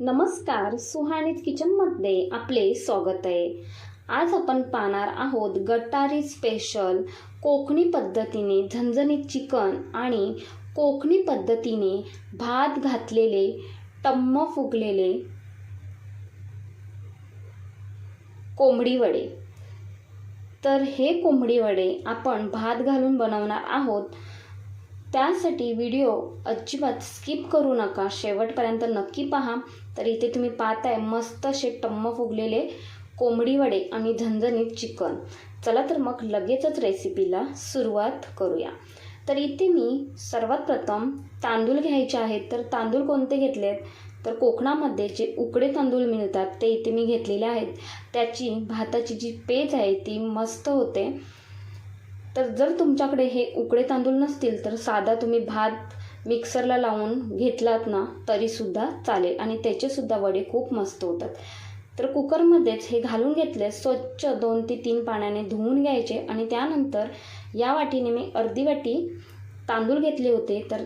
नमस्कार सुहानीत किचनमध्ये आपले स्वागत आहे. आज आपण पाहणार आहोत गटारी स्पेशल कोकणी पद्धतीने झणझणीत चिकन आणि कोकणी पद्धतीने भात घातलेले टम्म फुगलेले कोंबडी वडे. तर हे कोंबडी वडे आपण भात घालून बनवणार आहोत. त्यासाठी व्हिडिओ अजिबात स्किप करू नका. शेवटपर्यंत नक्की पहा. तर इथे तुम्ही पाहताय मस्त असे टम्म फुगलेले कोंबडी वडे आणि झणझणीत चिकन. चला तर मग लगेचच रेसिपीला सुरुवात करूया. तर इथे मी सर्वात प्रथम तांदूळ घ्यायचे आहेत. तर तांदूळ कोणते घेतलेत? तर कोकणामध्ये जे उकडे तांदूळ मिळतात ते इथे मी घेतलेले आहेत. त्याची भाताची जी पेज आहे ती मस्त होते. तर जर तुमच्याकडे हे उकडे तांदूळ नसतील तर साधा तुम्ही भात मिक्सरला लावून घेतलात ना तरीसुद्धा चालेल. आणि त्याचेसुद्धा वडे खूप मस्त होतात. तर कुकरमध्येच हे घालून घेतले स्वच्छ दोन ते तीन पाण्याने धुवून घ्यायचे. आणि त्यानंतर या वाटीने मी अर्धी वाटी तांदूळ घेतले होते. तर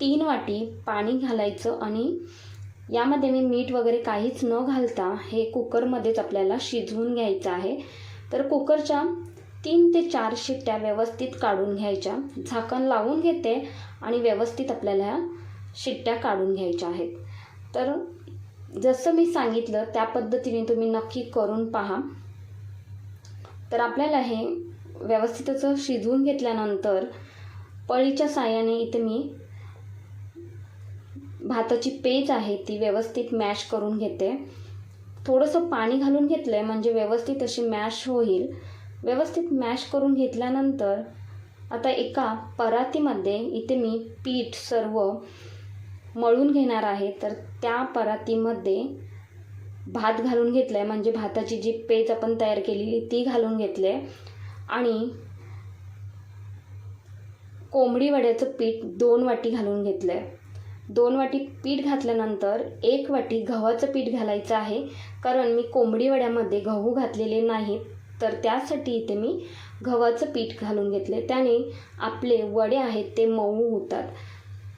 तीन वाटी पाणी घालायचं आणि यामध्ये मी मीठ वगैरे काहीच न घालता हे कुकरमध्येच आपल्याला शिजवून घ्यायचं आहे. तर कुकरच्या तीन ते चार शिट्ट्या व्यवस्थित काढून घ्यायच्या. झाकण लावून घेते आणि व्यवस्थित आपल्याला शिट्ट्या काढून घ्यायच्या आहेत. तर जसं मी सांगितलं त्या पद्धतीने तुम्ही नक्की करून पहा. तर आपल्याला हे व्यवस्थित असं शिजवून घेतल्यानंतर पळीच्या साह्याने इथे मी भाताची पेज आहे ती व्यवस्थित मॅश करून घेते. थोडंसं पाणी घालून घेतलं आहे म्हणजे व्यवस्थित अशी मॅश होईल. व्यवस्थित मॅश करून घेतल्यानंतर आता एका परातीमध्ये इथे मी पीठ सर्व मळून घेणार आहे. तर त्या परातीमध्ये भात घालून घेतला आहे म्हणजे भाताची जी पेज आपण तयार केलेली ती घालून घेतले आणि कोंबडी वड्याचं पीठ दोन वाटी घालून घेतलं आहे दोन वाटी पीठ घातल्यानंतर एक वाटी गव्हाचं पीठ घालायचं आहे. कारण मी कोंबडी वड्यामध्ये गहू घातलेले नाहीत. तर त्यासाठी इथे मी गव्हाचं पीठ घालून घेतले त्याने आपले वडे आहेत ते मऊ होतात.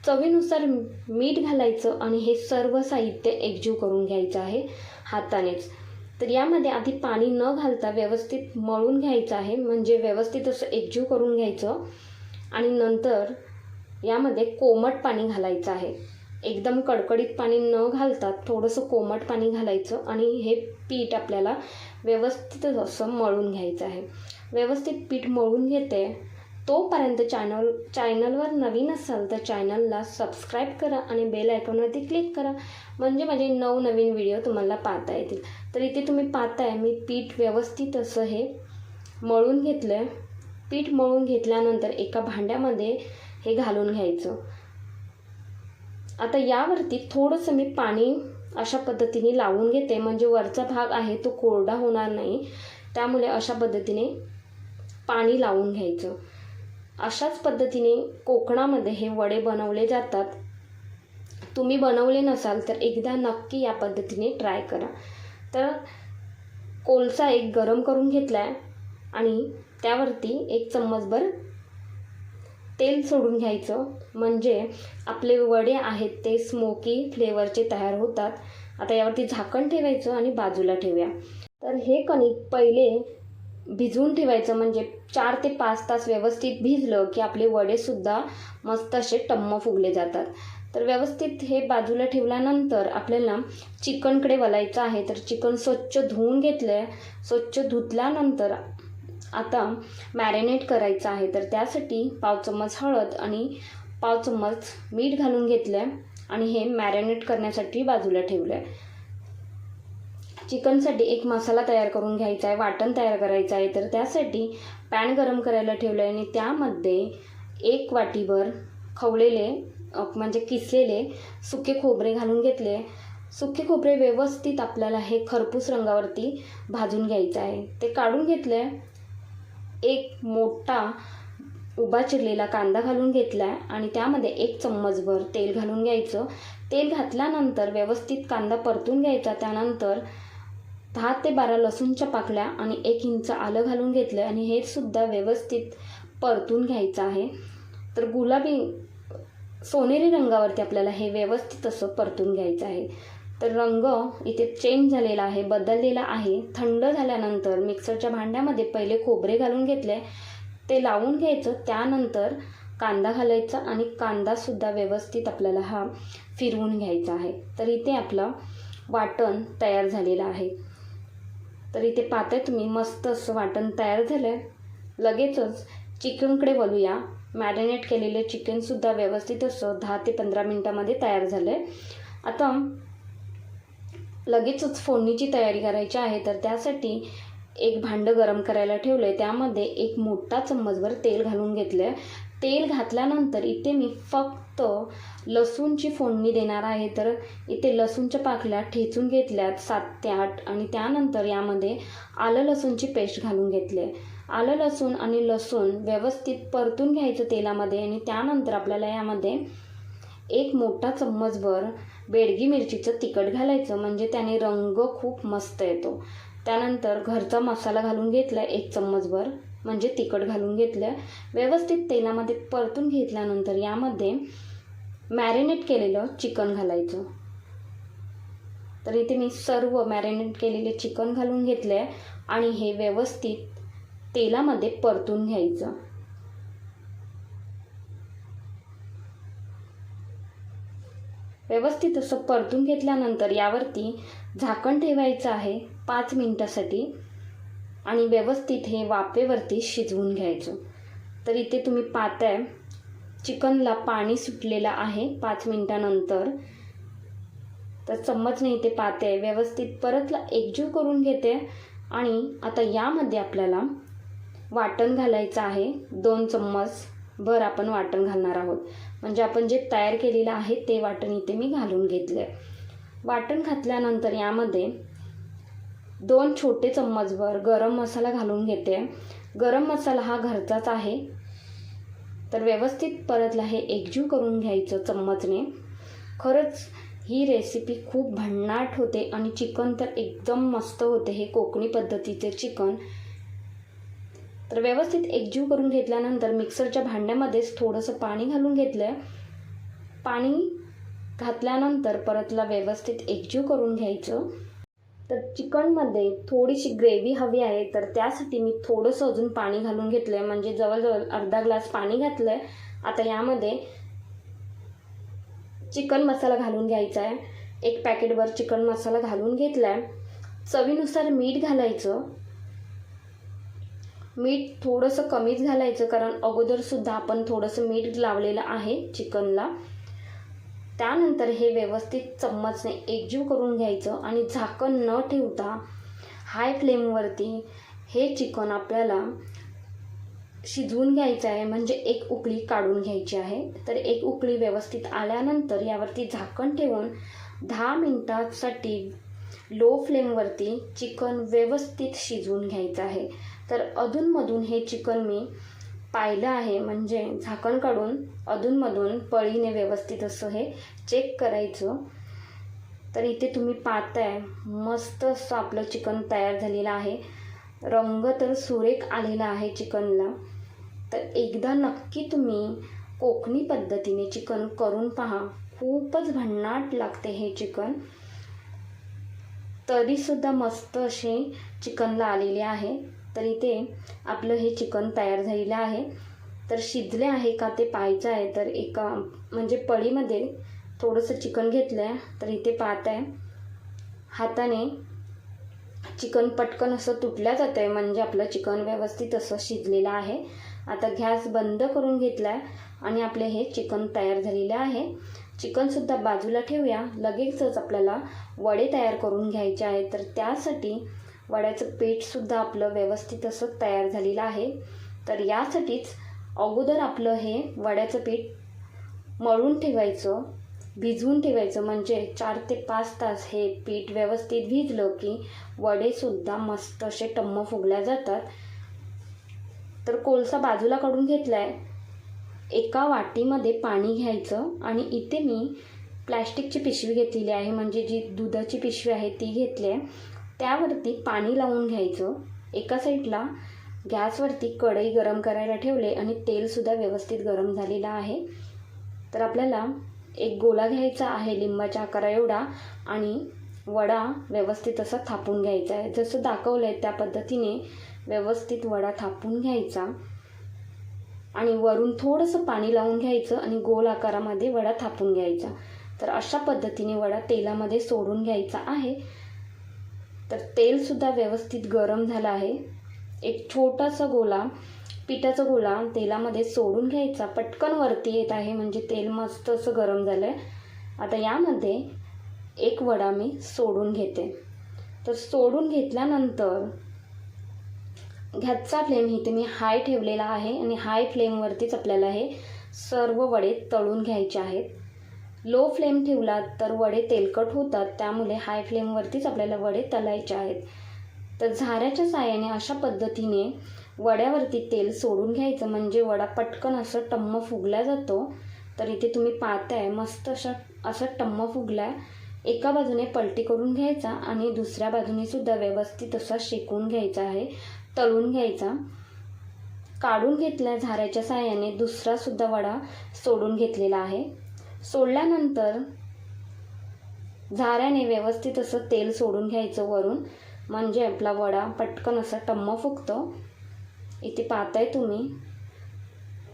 चवीनुसार मीठ घालायचं आणि हे सर्व साहित्य एकजीव करून घ्यायचं आहे हातानेच. तर यामध्ये आधी पाणी न घालता व्यवस्थित मळून घ्यायचं आहे. म्हणजे व्यवस्थित असं एकजीव करून घ्यायचं. आणि नंतर यामध्ये कोमट पाणी घालायचं आहे. एकदम कडकडीत पाणी न घालता थोडंसं कोमट पाणी घालायचं आणि हे पीठ आपल्याला व्यवस्थित असं मळून घ्यायचं आहे. व्यवस्थित पीठ मळून घेते. तोपर्यंत चॅनल चॅनलवर नवीन असाल तर चॅनलला सबस्क्राईब करा आणि बेल आयकॉनवरती क्लिक करा. म्हणजे माझे नवनवीन व्हिडिओ तुम्हाला पाहता येतील. तर इथे तुम्ही पाहताय मी पीठ व्यवस्थित असं हे मळून घेतलं आहे पीठ मळून घेतल्यानंतर एका भांड्यामध्ये हे घालून घ्यायचं. आता यावरती थोडंसं मी पाणी अशा पद्धतीने लावून घेते. म्हणजे वरचा भाग आहे तो कोरडा होणार नाही. त्यामुळे अशा पद्धतीने पाणी लावून घ्यायचं. अशाच पद्धतीने कोकणामध्ये हे वडे बनवले जातात. तुम्ही बनवले नसाल तर एकदा नक्की या पद्धतीने ट्राय करा. तर कोलसा एक गरम करून घेतला आहे आणि त्यावरती एक चम्मचभर तेल सोडून घ्यायचं. म्हणजे आपले वडे आहेत ते स्मोकी फ्लेवरचे तयार होतात. आता यावरती झाकण ठेवायचं आणि बाजूला ठेवूया. तर हे कणिक पहिले भिजवून ठेवायचं. म्हणजे चार ते पाच तास व्यवस्थित भिजलं की आपले वडेसुद्धा मस्त असे टम्म फुगले जातात. तर व्यवस्थित हे बाजूला ठेवल्यानंतर आपल्याला चिकनकडे वलायचं आहे. तर चिकन स्वच्छ धुवून घेतलं आहे स्वच्छ धुतल्यानंतर आता मॅरिनेट करायचं आहे. तर त्यासाठी पाव चम्मच हळद आणि पाव चम्मच मीठ घालून घेतलं आहे आणि हे मॅरिनेट करण्यासाठी बाजूला ठेवलं आहे चिकनसाठी एक मसाला तयार करून घ्यायचा आहे वाटण तयार करायचं आहे तर त्यासाठी पॅन गरम करायला ठेवलं आहे आणि त्यामध्ये एक वाटीभर खवलेले म्हणजे किसलेले सुके खोबरे घालून घेतले. सुके खोबरे व्यवस्थित आपल्याला हे खरपूस रंगावरती भाजून घ्यायचं आहे ते काढून घेतलं आहे एक मोठा उभा चिरलेला कांदा घालून घेतला आहे आणि त्यामध्ये एक चम्मचभर तेल घालून घ्यायचं. तेल घातल्यानंतर व्यवस्थित कांदा परतून घ्यायचा. त्यानंतर दहा ते बारा लसूणच्या पाकळ्या आणि एक इंच आलं घालून घेतलं आणि हे सुद्धा व्यवस्थित परतून घ्यायचं आहे. तर गुलाबी सोनेरी रंगावरती आपल्याला हे व्यवस्थित असं परतून घ्यायचं आहे. तर रंग इथे चेंज झालेला आहे बदललेला आहे. थंड झाल्यानंतर मिक्सरच्या भांड्यामध्ये पहिले खोबरे घालून घेतले. ते लावून घ्यायचं. त्यानंतर कांदा घालायचा आणि कांदासुद्धा व्यवस्थित आपल्याला हा फिरवून घ्यायचा आहे. तर इथे आपलं वाटण तयार झालेलं आहे. तर इथे पाहताय तुम्ही मस्त असं वाटण तयार झालं आहे लगेचच चिकनकडे बोलूया मॅरिनेट केलेले चिकनसुद्धा व्यवस्थित असं दहा ते पंधरा मिनटामध्ये तयार झालं आहे आता लगेचच फोडणीची तयारी करायची आहे तर त्यासाठी एक भांडं गरम करायला ठेवलं आहे त्यामध्ये एक मोठा चम्मचभर तेल घालून घेतलं आहे तेल घातल्यानंतर इथे मी फक्त लसूणची फोडणी देणार आहे. तर इथे लसूणच्या पाकल्या ठेचून घेतल्यात सात ते आठ आणि त्यानंतर यामध्ये आलं लसूणची पेस्ट घालून घेतले. आलं लसूण आणि लसूण व्यवस्थित परतून घ्यायचं तेलामध्ये आणि त्यानंतर आपल्याला यामध्ये एक मोठा चम्मचभर बेडगी मिरचीचं तिखट घालायचं. म्हणजे त्याने रंग खूप मस्त येतो. त्यानंतर घरचा मसाला घालून घेतला एक चम्मचभर. म्हणजे तिखट घालून घेतलं. व्यवस्थित तेलामध्ये परतून घेतल्यानंतर यामध्ये मॅरिनेट केलेलं चिकन घालायचं. तर इथे मी सर्व मॅरिनेट केलेले चिकन घालून घेतलं आणि हे व्यवस्थित तेलामध्ये परतून घ्यायचं. व्यवस्थित असं परतून घेतल्यानंतर यावरती झाकण ठेवायचं आहे पाच मिनटासाठी आणि व्यवस्थित हे वाफेवरती शिजवून घ्यायचं. तर इथे तुम्ही पाहताय चिकनला पाणी सुटलेलं आहे पाच मिनटानंतर. तर चम्मचने इथे पाहते व्यवस्थित परतला एकजीव करून घेते आणि आता यामध्ये आपल्याला वाटण घालायचं आहे. दोन चम्मच भर आपण वाटण घालणार आहोत. म्हणजे आपण जे तयार केलेलं आहे ते वाटण इथे मी घालून घेतलं आहे वाटण घातल्यानंतर यामध्ये दोन छोटे चम्मचभर गरम मसाला घालून घेते. गरम मसाला हा घरचाच आहे. तर व्यवस्थित परतला हे एकजीव करून घ्यायचं चम्मचने. खरंच ही रेसिपी खूप भन्नाट होते आणि चिकन तर एकदम मस्त होते. हे कोकणी पद्धतीचे चिकन. तर व्यवस्थित एकजीव करून घेतल्यानंतर मिक्सरच्या भांड्यामध्येच थोडंसं पाणी घालून घेतलं आहे पाणी घातल्यानंतर परतला व्यवस्थित एकजीव करून घ्यायचं. तर चिकनमध्ये थोडीशी ग्रेव्ही हवी आहे तर त्यासाठी मी थोडंसं अजून पाणी घालून घेतलं आहे म्हणजे जवळजवळ अर्धा ग्लास पाणी घातलं आहे आता यामध्ये चिकन मसाला घालून घ्यायचा आहे एक पॅकेटभर चिकन मसाला घालून घेतला आहे चवीनुसार मीठ घालायचं. मीठ थोडंसं कमीच घालायचं कारण अगोदरसुद्धा आपण थोडंसं मीठ लावलेलं आहे चिकनला. त्यानंतर हे व्यवस्थित चम्मचने एकजीव करून घ्यायचं आणि झाकण न ठेवता हाय फ्लेमवरती हे चिकन आपल्याला शिजवून घ्यायचं आहे. म्हणजे एक उकळी काढून घ्यायची आहे. तर एक उकळी व्यवस्थित आल्यानंतर यावरती झाकण ठेवून दहा मिनटासाठी लो फ्लेमवरती चिकन व्यवस्थित शिजवून घ्यायचं आहे. तर अधूनमधून हे चिकन मी पाहिलं आहे म्हणजे झाकण काढून अधूनमधून पळीने व्यवस्थित असं हे चेक करायचं. तर इथे तुम्ही पाहताय मस्त असं आपलं चिकन तयार झालेलं आहे. रंग तर सुरेख आलेला आहे चिकनला. तर एकदा नक्की तुम्ही कोकणी पद्धतीने चिकन करून पहा. खूपच भन्नाट लागते हे चिकन. तरीसुद्धा मस्त असे चिकनला आलेले आहे. तर इथे आपलं हे चिकन तयार झालेलं आहे. तर शिजले आहे का ते पाहायचं आहे. तर एका म्हणजे पळीमध्ये थोडंसं चिकन घेतलं आहे तर इथे पाहत आहे. हाताने चिकन पटकन असं तुटल्या जातं आहे. म्हणजे आपलं चिकन व्यवस्थित असं शिजलेलं आहे. आता गॅस बंद करून घेतला आहे आणि आपले हे चिकन तयार झालेले आहे. चिकनसुद्धा बाजूला ठेवूया. लगेचच आपल्याला वडे तयार करून घ्यायचे आहे तर त्यासाठी वड्याचं पीठसुद्धा आपलं व्यवस्थित असं तयार झालेलं आहे. तर यासाठीच अगोदर आपलं हे वड्याचं पीठ मळून ठेवायचं भिजवून ठेवायचं. म्हणजे चार ते पाच तास हे पीठ व्यवस्थित भिजलं की वडेसुद्धा मस्त असे टम्म फुगल्या जातात. तर कोळसा बाजूला काढून घेतला आहे एका वाटीमध्ये पाणी घ्यायचं आणि इथे मी प्लॅस्टिकची पिशवी घेतलेली आहे. म्हणजे जी दुधाची पिशवी आहे ती घेतली आहे. त्यावरती पाणी लावून घ्यायचं. एका साईडला गॅसवरती कढई गरम करायला ठेवले आणि तेलसुद्धा व्यवस्थित गरम झालेलं आहे. तर आपल्याला एक गोला घ्यायचा आहे लिंबाच्या आकारा एवढा आणि वडा व्यवस्थित असा थापून घ्यायचा आहे. जसं दाखवलं आहे त्या पद्धतीने व्यवस्थित वडा थापून घ्यायचा. आणि वरून थोडंसं पाणी लावून घ्यायचं आणि गोल आकारामध्ये वडा थापून घ्यायचा. तर अशा पद्धतीने वडा तेलामध्ये सोडून घ्यायचा आहे. तर तेलसुद्धा व्यवस्थित गरम झालं आहे. एक छोटासा गोला पिठाचा गोला तेलामध्ये सोडून घ्यायचा. पटकन वरती येत आहे म्हणजे तेल मस्त असं गरम झालं आहे आता यामध्ये एक वडा मी सोडून घेते. तर सोडून घेतल्यानंतर घ्याचा फ्लेम इथे मी हाय ठेवलेला आहे आणि हाय फ्लेमवरतीच आपल्याला हे सर्व वडे तळून घ्यायचे आहेत. लो फ्लेम ठेवला तर वडे तेलकट होतात त्यामुळे हाय फ्लेमवरतीच आपल्याला वडे तळायचे आहेत. तर झाऱ्याच्या साह्याने अशा पद्धतीने वड्यावरती तेल सोडून घ्यायचं म्हणजे वडा पटकन असं टम्म फुगला जातो तर इथे तुम्ही पाहताय मस्त अशा असं टम्म फुगला एका बाजूने पलटी करून घ्यायचा आणि दुसऱ्या बाजूने सुद्धा व्यवस्थित असा शेकून घ्यायचा आहे. तळून घ्यायचा. काढून घेतल्या झाऱ्याच्या साहाय्याने दुसरासुद्धा वडा सोडून घेतलेला आहे. सोडल्यानंतर झाऱ्याने व्यवस्थित असं तेल सोडून घ्यायचं वरून. म्हणजे आपला वडा पटकन असा टम्म फुगतो. इथे पाहताय तुम्ही.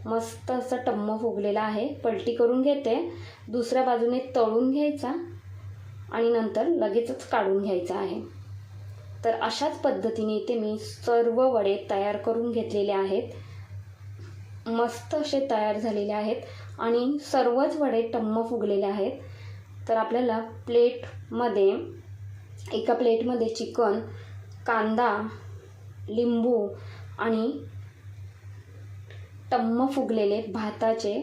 मस्त असा टम्म फुगलेला आहे. पलटी करून घेते. दुसऱ्या बाजूने तळून घ्यायचा. आणि नंतर लगेचच काढून घ्यायचा आहे. तर अशाच पद्धतीने इथे मी सर्व वडे तयार करून घेतलेले आहेत. मस्त असे तयार झालेले आहेत आणि सर्वच वडे टम्म फुगलेले आहेत. तर आपल्याला प्लेटमध्ये एका प्लेटमध्ये चिकन कांदा लिंबू आणि टम्म फुगलेले भाताचे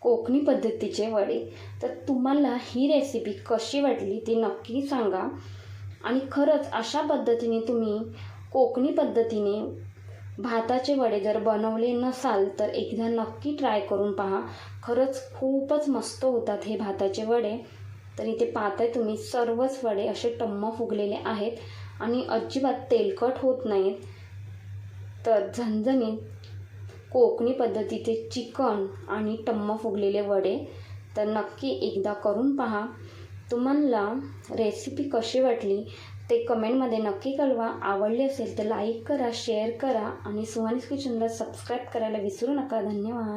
कोकणी पद्धतीचे वडे. तर तुम्हाला ही रेसिपी कशी वाटली ती नक्की सांगा. आणि खरंच अशा पद्धतीने तुम्ही कोकणी पद्धतीने भाताचे वडे जर बनवले नसाल तर एकदा नक्की ट्राय करून पहा. खरंच खूपच मस्त होतात हे भाताचे वडे. तर इथे पाहताय तुम्ही सर्वच वडे असे टम्म फुगलेले आहेत आणि अजिबात तेलकट होत नाहीत. तर झणझणीत कोकणी पद्धतीचे चिकन आणि टम्म फुगलेले वडे. तर नक्की एकदा करून पहा. तुम्हाला रेसिपी कशी वाटली ते कमेंटमध्ये नक्की कळवा. आवडली असेल तर लाईक करा शेअर करा आणि सुहानीस किचनला सबस्क्राईब करायला विसरू नका. धन्यवाद.